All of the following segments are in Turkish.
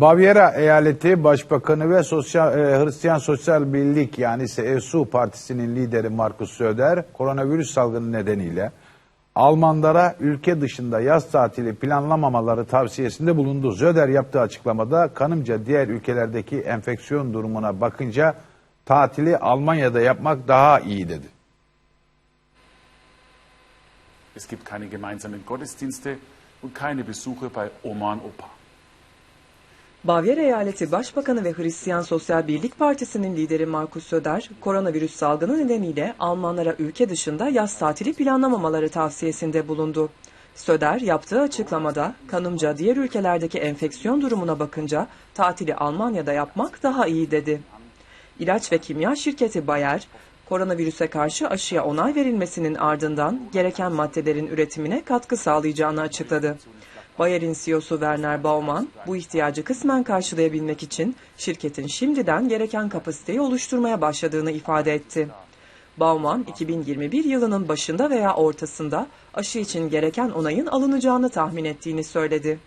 Bavyera eyaleti başbakanı ve sosyal, e, Hristiyan Sosyal Birlik yani CSU partisinin lideri Markus Söder koronavirüs salgını nedeniyle Almanlara ülke dışında yaz tatili planlamamaları tavsiyesinde bulundu. Söder yaptığı açıklamada kanımca diğer ülkelerdeki enfeksiyon durumuna bakınca tatili Almanya'da yapmak daha iyi dedi. Es gibt keine gemeinsamen Gottesdienste und keine Besuche bei Oma und Opa. Bavyera Eyaleti Başbakanı ve Hristiyan Sosyal Birlik Partisi'nin lideri Markus Söder, koronavirüs salgını nedeniyle Almanlara ülke dışında yaz tatili planlamamaları tavsiyesinde bulundu. Söder yaptığı açıklamada kanımca diğer ülkelerdeki enfeksiyon durumuna bakınca tatili Almanya'da yapmak daha iyi dedi. İlaç ve kimya şirketi Bayer, koronavirüse karşı aşıya onay verilmesinin ardından gereken maddelerin üretimine katkı sağlayacağını açıkladı. Bayer'in CEO'su Werner Baumann, bu ihtiyacı kısmen karşılayabilmek için şirketin şimdiden gereken kapasiteyi oluşturmaya başladığını ifade etti. Baumann, 2021 yılının başında veya ortasında aşı için gereken onayın alınacağını tahmin ettiğini söyledi.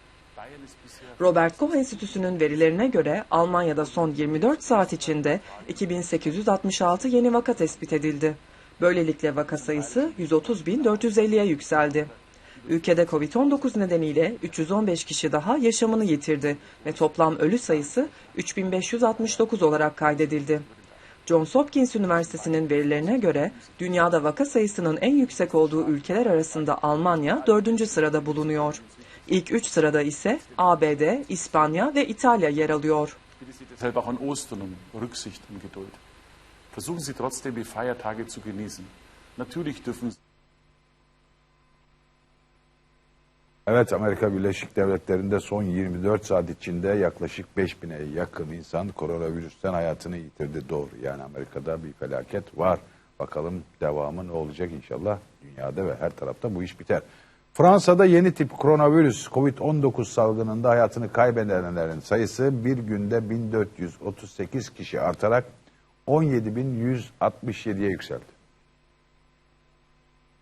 Robert Koch Enstitüsü'nün verilerine göre Almanya'da son 24 saat içinde 2866 yeni vaka tespit edildi. Böylelikle vaka sayısı 130.450'ye yükseldi. Ülkede Covid-19 nedeniyle 315 kişi daha yaşamını yitirdi ve toplam ölü sayısı 3569 olarak kaydedildi. Johns Hopkins Üniversitesi'nin verilerine göre dünyada vaka sayısının en yüksek olduğu ülkeler arasında Almanya 4. sırada bulunuyor. İlk 3 sırada ise ABD, İspanya ve İtalya yer alıyor. Versuchen Sie trotzdem, die Feiertage zu genießen. Natürlich dürfen Sie Evet Amerika Birleşik Devletleri'nde son 24 saat içinde yaklaşık 5000'e yakın insan koronavirüsten hayatını yitirdi. Doğru yani Amerika'da bir felaket var. Bakalım devamı ne olacak inşallah dünyada ve her tarafta bu iş biter. Fransa'da yeni tip koronavirüs COVID-19 salgınında hayatını kaybedenlerin sayısı bir günde 1438 kişi artarak 17.167'ye yükseldi.